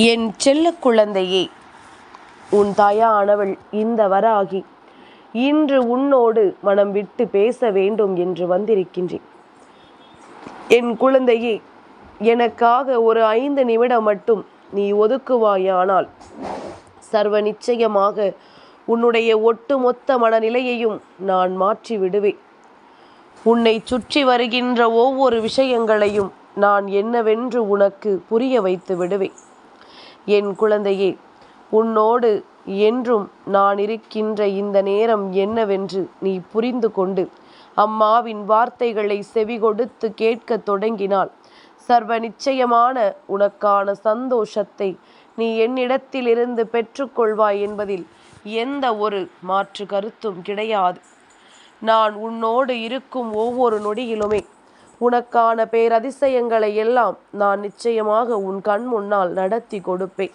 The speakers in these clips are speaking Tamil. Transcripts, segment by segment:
என் செல்ல குழந்தையே உன் தாயானவள் இந்த வராகி. இன்று உன்னோடு மனம் விட்டு பேச வேண்டும் என்று வந்திருக்கின்றேன். என் குழந்தையே எனக்காக ஒரு ஐந்து நிமிடம் மட்டும் நீ ஒதுக்குவாயானால் சர்வ நிச்சயமாக உன்னுடைய ஒட்டுமொத்த மனநிலையையும் நான் மாற்றி விடுவேன். உன்னை சுற்றி வருகின்ற ஒவ்வொரு விஷயங்களையும் நான் என்னவென்று உனக்கு புரிய வைத்து விடுவேன். என் குழந்தையே உன்னோடு என்றும் நான் இருக்கின்ற இந்த நேரம் என்னவென்று நீ புரிந்து கொண்டு அம்மாவின் வார்த்தைகளை செவி கொடுத்து கேட்கத் தொடங்கினால் சர்வ நிச்சயமான உனக்கான சந்தோஷத்தை நீ என்னிடத்திலிருந்து பெற்றுக்கொள்வாய் என்பதில் எந்த ஒரு மாற்று கருத்தும் கிடையாது. நான் உன்னோடு இருக்கும் ஒவ்வொரு நொடியிலுமே உனக்கான பேரதிசயங்களை எல்லாம் நான் நிச்சயமாக உன் கண் முன்னால் நடத்தி கொடுப்பேன்.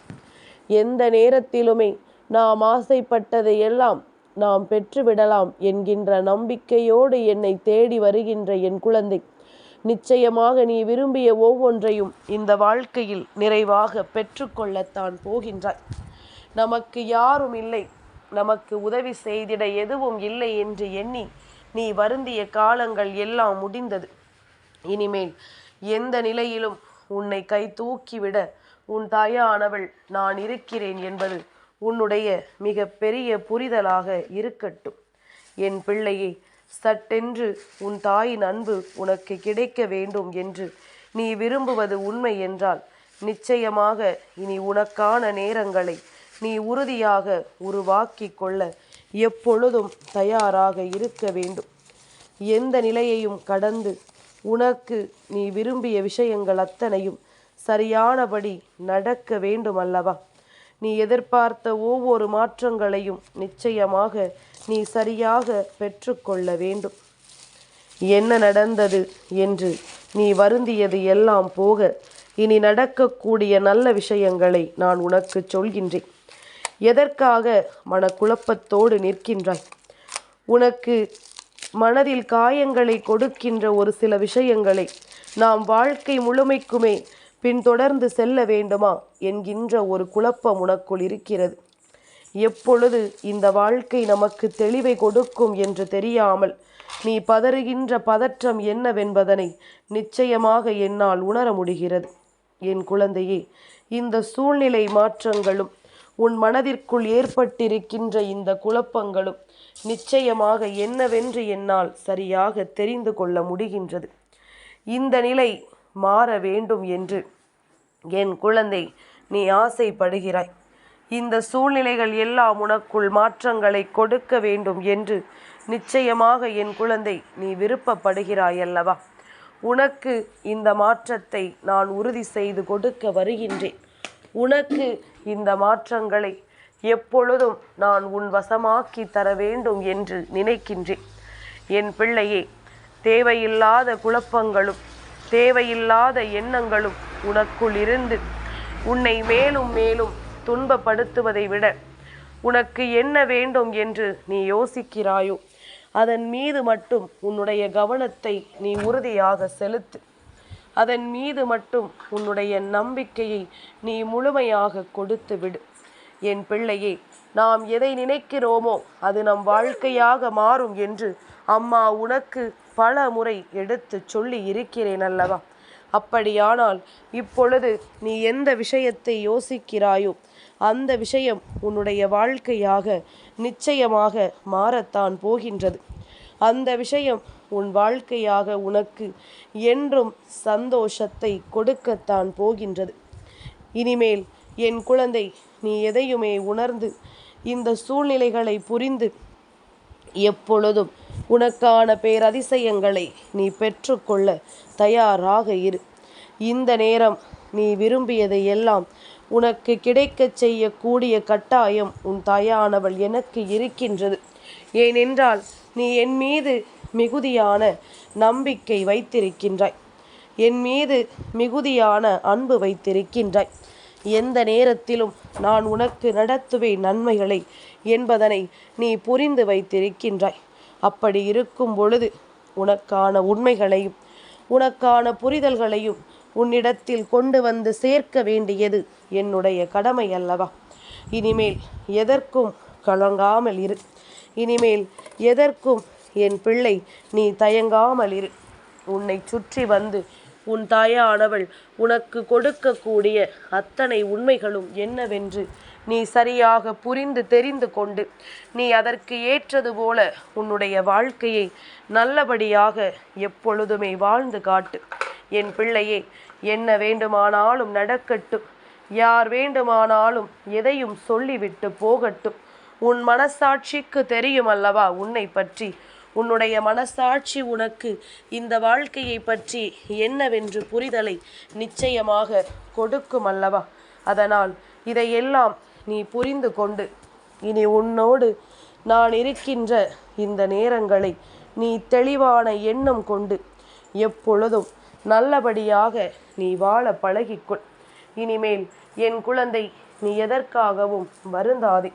எந்த நேரத்திலுமே நாம் ஆசைப்பட்டதை எல்லாம் நாம் பெற்றுவிடலாம் என்கின்ற நம்பிக்கையோடு என்னை தேடி வருகின்ற என் குழந்தை. நிச்சயமாக நீ விரும்பிய ஒவ்வொன்றையும் இந்த வாழ்க்கையில் நிறைவாக பெற்றுக்கொள்ளத்தான் போகின்றாய். நமக்கு யாரும் இல்லை. நமக்கு உதவி செய்திட எதுவும் இல்லை என்று எண்ணி நீ வருந்திய காலங்கள் எல்லாம் முடிந்தது. இனிமேல் எந்த நிலையிலும் உன்னை கை தூக்கிவிட உன் தாயானவள் நான் இருக்கிறேன் என்பது உன்னுடைய மிக பெரிய புரிதலாக இருக்கட்டும். என் பிள்ளையை சட்டென்று உன் தாயின் அன்பு உனக்கு கிடைக்க வேண்டும் என்று நீ விரும்புவது உண்மை என்றால் நிச்சயமாக இனி உனக்கான நேரங்களை நீ உறுதியாக உருவாக்கி கொள்ள எப்பொழுதும் தயாராக இருக்க வேண்டும். எந்த நிலையையும் கடந்து உனக்கு நீ விரும்பிய விஷயங்கள் அத்தனையும் சரியானபடி நடக்க வேண்டும் அல்லவா நீ எதிர்பார்த்த ஒவ்வொரு மாற்றங்களையும் நிச்சயமாக நீ சரியாக பெற்றுக்கொள்ள வேண்டும். என்ன நடந்தது என்று நீ வருந்தியது எல்லாம் போக இனி நடக்கக்கூடிய நல்ல விஷயங்களை நான் உனக்கு சொல்கின்றேன். எதற்காக மனக்குழப்பத்தோடு நிற்கின்றாய்? உனக்கு மனதில் காயங்களை கொடுக்கின்ற ஒரு சில விஷயங்களை நாம் வாழ்க்கை முழுமைக்குமே பின்தொடர்ந்து செல்ல வேண்டுமா என்கின்ற ஒரு குழப்பம் உனக்குள் இருக்கிறது. எப்பொழுது இந்த வாழ்க்கை நமக்கு தெளிவை கொடுக்கும் என்று தெரியாமல் நீ பதறுகின்ற பதற்றம் என்னவென்பதனை நிச்சயமாக என்னால் உணர முடிகிறது. என் குழந்தையே இந்த சூழ்நிலை மாற்றங்களும் உன் மனதிற்குள் ஏற்பட்டிருக்கின்ற இந்த குழப்பங்களும் நிச்சயமாக என்னவென்று என்னால் சரியாக தெரிந்து கொள்ள முடிகின்றது. இந்த நிலை மாற வேண்டும் என்று என் குழந்தை நீ ஆசைப்படுகிறாய். இந்த சூழ்நிலைகள் எல்லாம் உனக்குள் மாற்றங்களை கொடுக்க வேண்டும் என்று நிச்சயமாக என் குழந்தை நீ விருப்பப்படுகிறாய் அல்லவா உனக்கு இந்த மாற்றத்தை நான் உறுதி செய்து கொடுக்க வருகின்றேன். உனக்கு இந்த மாற்றங்களை எப்பொழுதும் நான் உன் வசமாக்கி தர வேண்டும் என்று நினைக்கின்றேன். என் பிள்ளையே தேவையில்லாத குழப்பங்களும் தேவையில்லாத எண்ணங்களும் உனக்குள் இருந்து உன்னை மேலும் மேலும் துன்பப்படுத்துவதை விட உனக்கு என்ன வேண்டும் என்று நீ யோசிக்கிறாயோ அதன் மீது மட்டும் உன்னுடைய கவனத்தை நீ உறுதியாக செலுத்து. அதன் மீது மட்டும் உன்னுடைய நம்பிக்கையை நீ முழுமையாக கொடுத்து விடு. என் பிள்ளையே நாம் எதை நினைக்கிறோமோ அது நம் வாழ்க்கையாக மாறும் என்று அம்மா உனக்கு பல முறை எடுத்து சொல்லி இருக்கிறேன் அல்லவா? அப்படியானால் இப்பொழுது நீ எந்த விஷயத்தை யோசிக்கிறாயோ அந்த விஷயம் உன்னுடைய வாழ்க்கையாக நிச்சயமாக மாறத்தான் போகின்றது. அந்த விஷயம் உன் வாழ்க்கையாக உனக்கு என்றும் சந்தோஷத்தை கொடுக்கத்தான் போகின்றது. இனிமேல் என் குழந்தை நீ எதையுமே உணர்ந்து இந்த சூழ்நிலைகளை புரிந்து எப்பொழுதும் உனக்கான பேரதிசயங்களை நீ பெற்றுக்கொள்ள தயாராக இரு. இந்த நேரம் நீ விரும்பியதை எல்லாம் உனக்கு கிடைக்கச் செய்யக்கூடிய கட்டாயம் உன் தாயானவள் எனக்கு இருக்கின்றது. ஏனென்றால் நீ என் மீது மிகுதியான நம்பிக்கை வைத்திருக்கின்றாய். என் மீது மிகுதியான அன்பு வைத்திருக்கின்றாய். எந்த நேரத்திலும் நான் உனக்கு நடத்துவேன் நன்மைகளை என்பதனை நீ புரிந்து வைத்திருக்கின்றாய். அப்படி இருக்கும் பொழுது உனக்கான உண்மைகளையும் உனக்கான புரிதல்களையும் உன்னிடத்தில் கொண்டு வந்து சேர்க்க வேண்டியது என்னுடைய கடமை அல்லவா? இனிமேல் எதற்கும் கலங்காமல் இரு. இனிமேல் எதற்கும் என் பிள்ளை நீ தயங்காமல் இரு. உன்னை சுற்றி வந்து உன் தாயானவள் உனக்கு கொடுக்கக்கூடிய அத்தனை உண்மைகளும் என்னவென்று நீ சரியாக புரிந்து தெரிந்து கொண்டு நீ அதற்கு ஏற்றது போல உன்னுடைய வாழ்க்கையை நல்லபடியாக எப்பொழுதுமே வாழ்ந்து காட்டு. என் பிள்ளையே என்ன வேண்டுமானாலும் நடக்கட்டும். யார் வேண்டுமானாலும் எதையும் சொல்லிவிட்டு போகட்டும். உன் மனசாட்சிக்கு தெரியும் அல்லவா உன்னை பற்றி? உன்னுடைய மனசாட்சி உனக்கு இந்த வாழ்க்கையை பற்றி என்னவென்று புரிதலை நிச்சயமாக கொடுக்கும் அல்லவா? அதனால் இதையெல்லாம் நீ புரிந்து கொண்டு இனி உன்னோடு நான் இருக்கின்ற இந்த நேரங்களை நீ தெளிவான எண்ணம் கொண்டு எப்பொழுதும் நல்லபடியாக நீ வாழ பழகிக்கொள். இனிமேல் என் குழந்தை நீ எதற்காகவும் வருந்தாதே.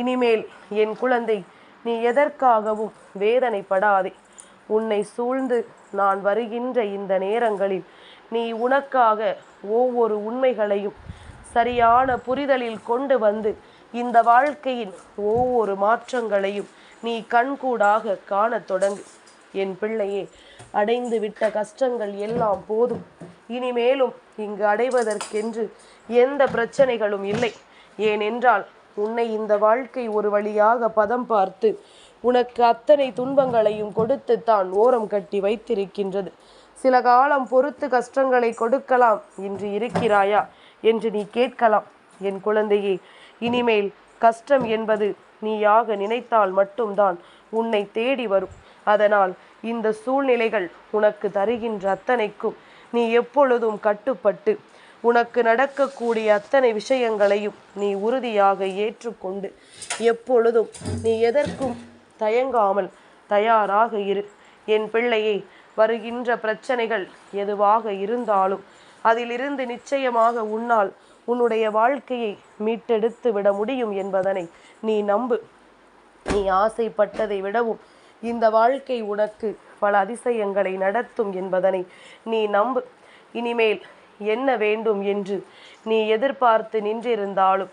இனிமேல் என் குழந்தை நீ எதற்காகவும் வேதனைப்படாதே. உன்னை சூழ்ந்து நான் வருகின்ற இந்த நேரங்களில் நீ உனக்காக ஒவ்வொரு உண்மைகளையும் சரியான புரிதலில் கொண்டு வந்து இந்த வாழ்க்கையின் ஒவ்வொரு மாற்றங்களையும் நீ கண்கூடாக காணத் தொடங்கு. என் பிள்ளையே அடைந்து விட்ட கஷ்டங்கள் எல்லாம் போதும். இனிமேலும் இங்கு அடைவதற்கென்று எந்த பிரச்சனைகளும் இல்லை. ஏனென்றால் உன்னை இந்த வாழ்க்கை ஒரு வழியாக பதம் பார்த்து உனக்கு அத்தனை துன்பங்களையும் கொடுத்து தான் ஓரம் கட்டி வைத்திருக்கின்றது. சில காலம் பொறுத்து கஷ்டங்களை கொடுக்கலாம். என்று இருக்கிறாயா என்று நீ கேட்கலாம். என் குழந்தையே இனிமேல் கஷ்டம் என்பது நீயாக நினைத்தால் மட்டும்தான் உன்னை தேடி வரும். அதனால் இந்த சூழ்நிலைகள் உனக்கு தருகின்ற அத்தனைக்கும் நீ எப்பொழுதும் கட்டுப்பட்டு உனக்கு நடக்கக்கூடிய அத்தனை விஷயங்களையும் நீ உறுதியாக ஏற்றுக்கொண்டு எப்பொழுதும் நீ எதற்கும் தயங்காமல் தயாராக இரு. என் பிள்ளையை வருகின்ற பிரச்சனைகள் எதுவாக இருந்தாலும் அதிலிருந்து நிச்சயமாக உன்னால் உன்னுடைய வாழ்க்கையை மீட்டெடுத்து விட முடியும் என்பதனை நீ நம்பு. நீ ஆசைப்பட்டதை விடவும் இந்த வாழ்க்கை உனக்கு பல அதிசயங்களை நடத்தும் என்பதனை நீ நம்பு. இனிமேல் என்ன வேண்டும் என்று நீ எதிர்பார்த்து நின்றிருந்தாலும்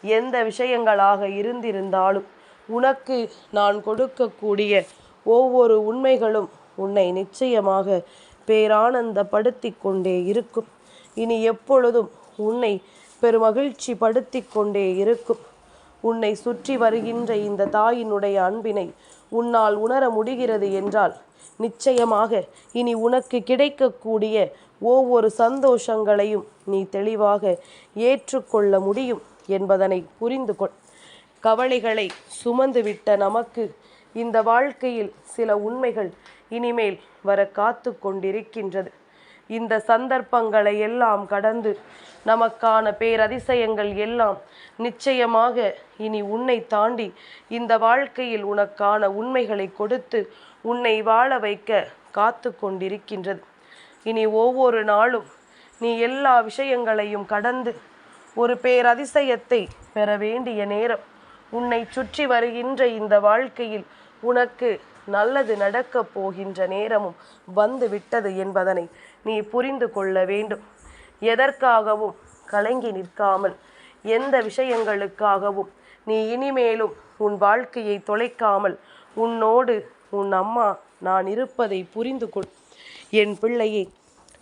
எந்த விஷயங்களாக இருந்திருந்தாலும் உனக்கு நான் கொடுக்கக்கூடிய ஒவ்வொரு உண்மைகளும் உன்னை நிச்சயமாக பேரானந்தப்படுத்தி கொண்டே இருக்கும். இனி எப்பொழுதும் உன்னை பெருமகிழ்ச்சி படுத்தி கொண்டே இருக்கும். உன்னை சுற்றி வருகின்ற இந்த தாயினுடைய அன்பினை உன்னால் உணர முடிகிறது என்றால் நிச்சயமாக இனி உனக்கு கிடைக்கக்கூடிய ஒவ்வொரு சந்தோஷங்களையும் நீ தெளிவாக ஏற்றுக்கொள்ள முடியும் என்பதனை புரிந்து கொள். கவலைகளை சுமந்துவிட்ட நமக்கு இந்த வாழ்க்கையில் சில உண்மைகள் இனிமேல் வர காத்து கொண்டிருக்கின்றது. இந்த சந்தர்ப்பங்களை எல்லாம் கடந்து நமக்கான பேரதிசயங்கள் எல்லாம் நிச்சயமாக இனி உன்னை தாண்டி இந்த வாழ்க்கையில் உனக்கான உண்மைகளை கொடுத்து உன்னை வாழ வைக்க காத்து கொண்டிருக்கின்றது. இனி ஒவ்வொரு நாளும் நீ எல்லா விஷயங்களையும் கடந்து ஒரு பேரதிசயத்தை பெற வேண்டிய நேரம். உன்னை சுற்றி வருகின்ற இந்த வாழ்க்கையில் உனக்கு நல்லது நடக்கப் போகின்ற நேரமும் வந்து விட்டது என்பதனை நீ புரிந்து கொள்ள வேண்டும். எதற்காகவும் கலங்கி நிற்காமல் எந்த விஷயங்களுக்காகவும் நீ இனிமேலும் உன் வாழ்க்கையை தொலைக்காமல் உன்னோடு உன் அம்மா நான் இருப்பதை புரிந்து கொள். என் பிள்ளையை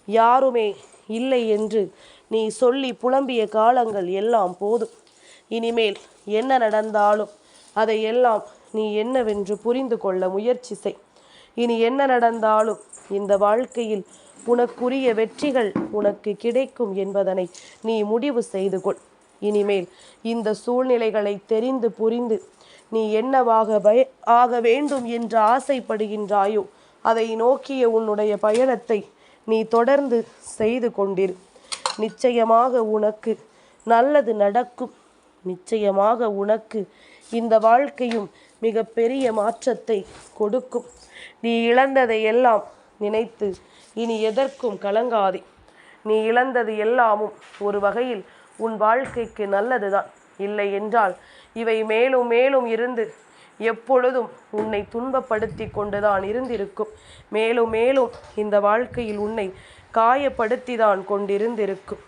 யாருமே இல்லை என்று நீ சொல்லி புலம்பிய காலங்கள் எல்லாம் போதும். இனிமேல் என்ன நடந்தாலும் அதையெல்லாம் நீ என்னவென்று புரிந்து கொள்ள முயற்சி செய். இனி என்ன நடந்தாலும் இந்த வாழ்க்கையில் உனக்குரிய வெற்றிகள் உனக்கு கிடைக்கும் என்பதனை நீ முடிவு செய்து கொள். இனிமேல் இந்த சூழ்நிலைகளை தெரிந்து புரிந்து நீ என்னவாக பய ஆக வேண்டும் என்று ஆசைப்படுகின்றாயோ அதை நோக்கிய உன்னுடைய பயணத்தை நீ தொடர்ந்து செய்து கொண்டிரு. நிச்சயமாக உனக்கு நல்லது நடக்கும். நிச்சயமாக உனக்கு இந்த வாழ்க்கையும் மிக பெரிய மாற்றத்தை கொடுக்கும். நீ இழந்ததை எல்லாம் நினைத்து இனி எதற்கும் கலங்காதே. நீ இழந்தது எல்லாமும் ஒரு வகையில் உன் வாழ்க்கைக்கு நல்லதுதான். இல்லை என்றால் இவை மேலும் மேலும் இருந்து எப்பொழுதும் உன்னை துன்பப்படுத்தி கொண்டுதான் இருந்திருக்கும். மேலும் மேலும் இந்த வாழ்க்கையில் உன்னை காயப்படுத்தி தான் கொண்டிருந்திருக்கும்.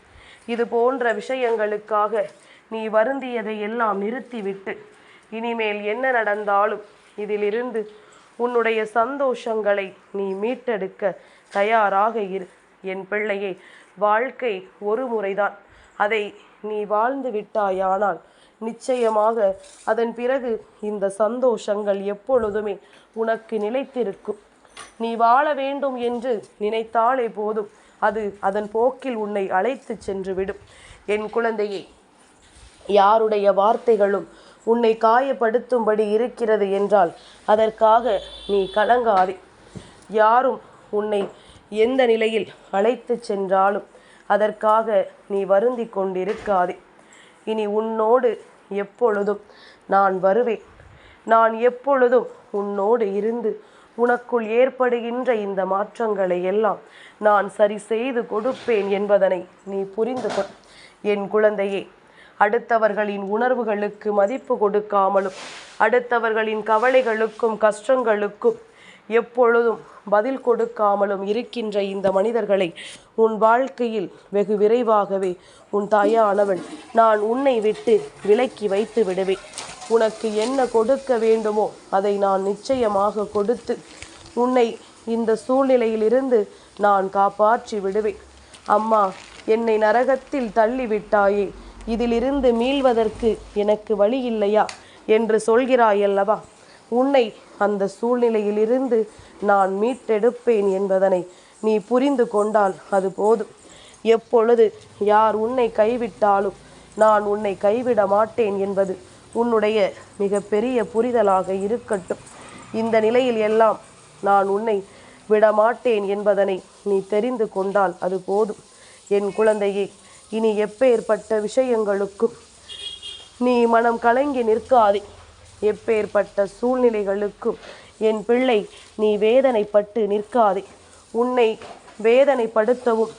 இது போன்ற விஷயங்களுக்காக நீ வருந்தியதை எல்லாம் நிறுத்திவிட்டு இனிமேல் என்ன நடந்தாலும் இதிலிருந்து உன்னுடைய சந்தோஷங்களை நீ மீட்டெடுக்க தயாராக இரு. என் பிள்ளையே வாழ்க்கை ஒரு முறைதான். அதை நீ வாழ்ந்து விட்டாயானால் நிச்சயமாக அதன் பிறகு இந்த சந்தோஷங்கள் எப்பொழுதுமே உனக்கு நிலைத்திருக்கும். நீ வாழ வேண்டும் என்று நினைத்தாலே போதும். அது அதன் போக்கில் உன்னை அழைத்து சென்று விடும் என் குழந்தையே யாருடைய வார்த்தைகளும் உன்னை காயப்படுத்தும்படி இருக்கிறது என்றால் அதற்காக நீ கலங்காதே. யாரும் உன்னை எந்த நிலையில் அழைத்து சென்றாலும் அதற்காக நீ வருந்தி கொண்டிருக்காதே. இனி உன்னோடு எப்பொழுதும் நான் வருவேன். நான் எப்பொழுதும் உன்னோடு இருந்து உனக்குள் ஏற்படுகின்ற இந்த மாற்றங்களை எல்லாம் நான் சரி செய்து கொடுப்பேன் என்பதனை நீ புரிந்து கொள். என் குழந்தையே அடுத்தவர்களின் உணர்வுகளுக்கு மதிப்பு கொடுக்காமலும் அடுத்தவர்களின் கவலைகளுக்கும் கஷ்டங்களுக்கும் எப்பொழுதும் பதில் கொடுக்காமலும் இருக்கின்ற இந்த மனிதர்களை உன் வாழ்க்கையில் வெகு விரைவாகவே உன் தாயானவன் நான் உன்னை விட்டு விலக்கி வைத்து விடுவேன். உனக்கு என்ன கொடுக்க வேண்டுமோ அதை நான் நிச்சயமாக கொடுத்து உன்னை இந்த சூழ்நிலையிலிருந்து நான் காப்பாற்றி விடுவேன். அம்மா என்னை நரகத்தில் தள்ளிவிட்டாயே இதிலிருந்து மீள்வதற்கு எனக்கு வழி இல்லையா? என்று சொல்கிறாயல்லவா? உன்னை அந்த சூழ்நிலையிலிருந்து நான் மீட்டெடுப்பேன் என்பதனை நீ புரிந்து கொண்டால் அது போதும். எப்பொழுது யார் உன்னை கைவிட்டாலும் நான் உன்னை கைவிட மாட்டேன் என்பது உன்னுடைய மிகப்பெரிய புரிதலாக இருக்கட்டும். இந்த நிலையில் எல்லாம் நான் உன்னை விடமாட்டேன் என்பதனை நீ தெரிந்து கொண்டால் அது போதும். என் குழந்தையே இனி எப்பேற்பட்ட விஷயங்களுக்கும் நீ மனம் கலங்கி நிற்காதே. எப்பேற்பட்ட சூழ்நிலைகளுக்கும் என் பிள்ளை நீ வேதனைப்பட்டு நிற்காதே. உன்னை வேதனைப்படுத்தவும்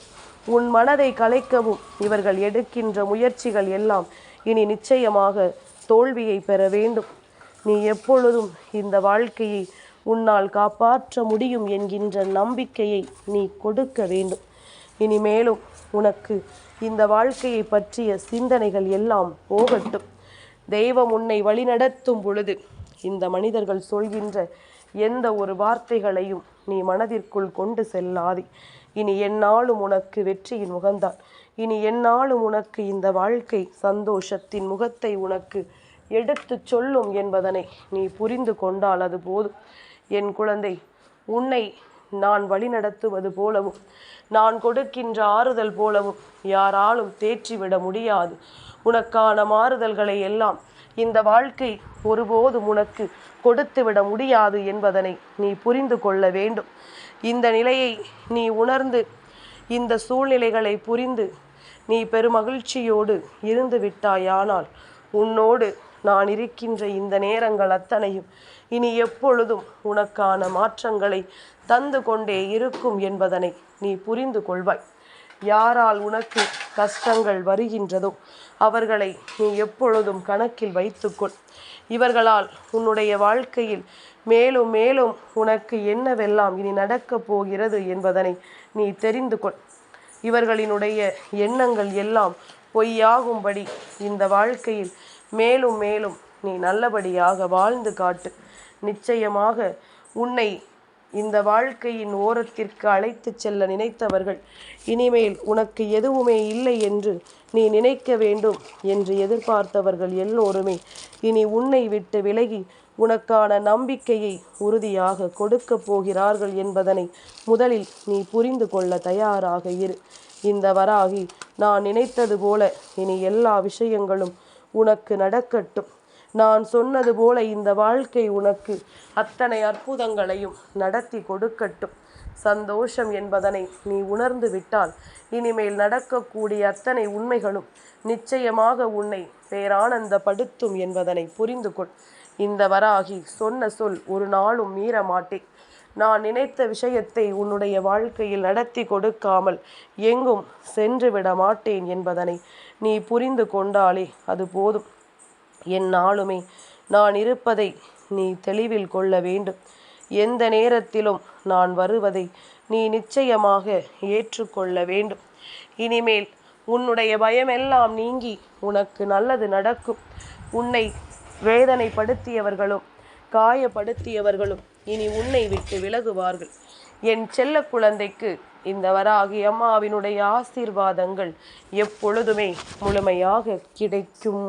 உன் மனதை கலைக்கவும் இவர்கள் எடுக்கின்ற முயற்சிகள் எல்லாம் இனி நிச்சயமாக தோல்வியை பெற வேண்டும். நீ எப்பொழுதும் இந்த வாழ்க்கையை உன்னால் காப்பாற்ற முடியும் என்கின்ற நம்பிக்கையை நீ கொடுக்க வேண்டும். இனிமேலும் உனக்கு இந்த வாழ்க்கையை பற்றிய சிந்தனைகள் எல்லாம் போகட்டும். தெய்வம் உன்னை வழிநடத்தும் பொழுது. இந்த மனிதர்கள் சொல்கின்ற எந்த ஒரு வார்த்தைகளையும் நீ மனதிற்குள் கொண்டு செல்லாதே. இனி என்னாலும் உனக்கு வெற்றியின் முகந்தான் இனி என்னாலும் உனக்கு இந்த வாழ்க்கை சந்தோஷத்தின் முகத்தை உனக்கு எடுத்துச் சொல்லும் என்பதனை நீ புரிந்து கொண்டால் அது போதும். என் குழந்தை உன்னை நான் வழிநடத்துவது போலவும் நான் கொடுக்கின்ற ஆறுதல் போலவும் யாராலும் தேற்றிவிட முடியாது. உனக்கான மாறுதல்களை எல்லாம் இந்த வாழ்க்கை ஒருபோதும் உனக்கு கொடுத்துவிட முடியாது என்பதனை நீ புரிந்து கொள்ள வேண்டும். இந்த நிலையை நீ உணர்ந்து இந்த சூழ்நிலைகளை புரிந்து நீ பெருமகிழ்ச்சியோடு இருந்து விட்டாயானால் உன்னோடு நான் இருக்கின்ற இந்த நேரங்கள் அத்தனையும் இனி எப்பொழுதும் உனக்கான மாற்றங்களை தந்து கொண்டே இருக்கும் என்பதனை நீ புரிந்து கொள்வாய். யாரால் உனக்கு கஷ்டங்கள் வருகின்றதோ அவர்களை நீ எப்பொழுதும் கணக்கில் வைத்துக்கொள். இவர்களால் உன்னுடைய வாழ்க்கையில் மேலும் மேலும் உனக்கு என்னவெல்லாம் இனி நடக்கப் போகிறது என்பதனை நீ தெரிந்து கொள் இவர்களினுடைய எண்ணங்கள் எல்லாம் பொய்யாகும்படி இந்த வாழ்க்கையில் மேலும் மேலும் நீ நல்லபடியாக வாழ்ந்து காட்டு. நிச்சயமாக உன்னை இந்த வாழ்க்கையின் ஓரத்திற்கு அழைத்துச் செல்ல நினைத்தவர்கள் இனிமேல் உனக்கு எதுவுமே இல்லை என்று நீ நினைக்க வேண்டும் என்று எதிர்பார்த்தவர்கள் எல்லோருமே இனி உன்னை விட்டு விலகி உனக்கான நம்பிக்கையை உறுதியாக கொடுக்கப் போகிறார்கள் என்பதனை முதலில் நீ புரிந்து கொள்ள தயாராக இரு. இந்த வராகி நான் நினைத்தது போல இனி எல்லா விஷயங்களும் உனக்கு நடக்கட்டும். நான் சொன்னது போல இந்த வாழ்க்கை உனக்கு அத்தனை அற்புதங்களையும் நடத்தி கொடுக்கட்டும். சந்தோஷம் என்பதனை நீ உணர்ந்து விட்டால் இனிமேல் நடக்கக்கூடிய அத்தனை உண்மைகளும் நிச்சயமாக உன்னை பேரானந்தப்படுத்தும் என்பதனை புரிந்து கொள். இந்த வராகி சொன்ன சொல் ஒரு நாளும் மீற மாட்டேன் நான் நினைத்த விஷயத்தை உன்னுடைய வாழ்க்கையில் நடத்தி கொடுக்காமல் எங்கும் சென்று விட மாட்டேன் என்பதனை நீ புரிந்து கொண்டாலே அது போதும். என் நாளுமே. நான் இருப்பதை நீ தெளிவில் கொள்ள வேண்டும். எந்த நேரத்திலும் நான் வருவதை நீ நிச்சயமாக ஏற்றுக்கொள்ள வேண்டும். இனிமேல் உன்னுடைய பயமெல்லாம் நீங்கி உனக்கு நல்லது நடக்கும். உன்னை வேதனைப்படுத்தியவர்களும் காயப்படுத்தியவர்களும் இனி உன்னை விட்டு விலகுவார்கள். என் செல்ல குழந்தைக்கு இந்த வராகி அம்மாவினுடைய ஆசீர்வாதங்கள் எப்பொழுதுமே முழுமையாக கிடைக்கும்.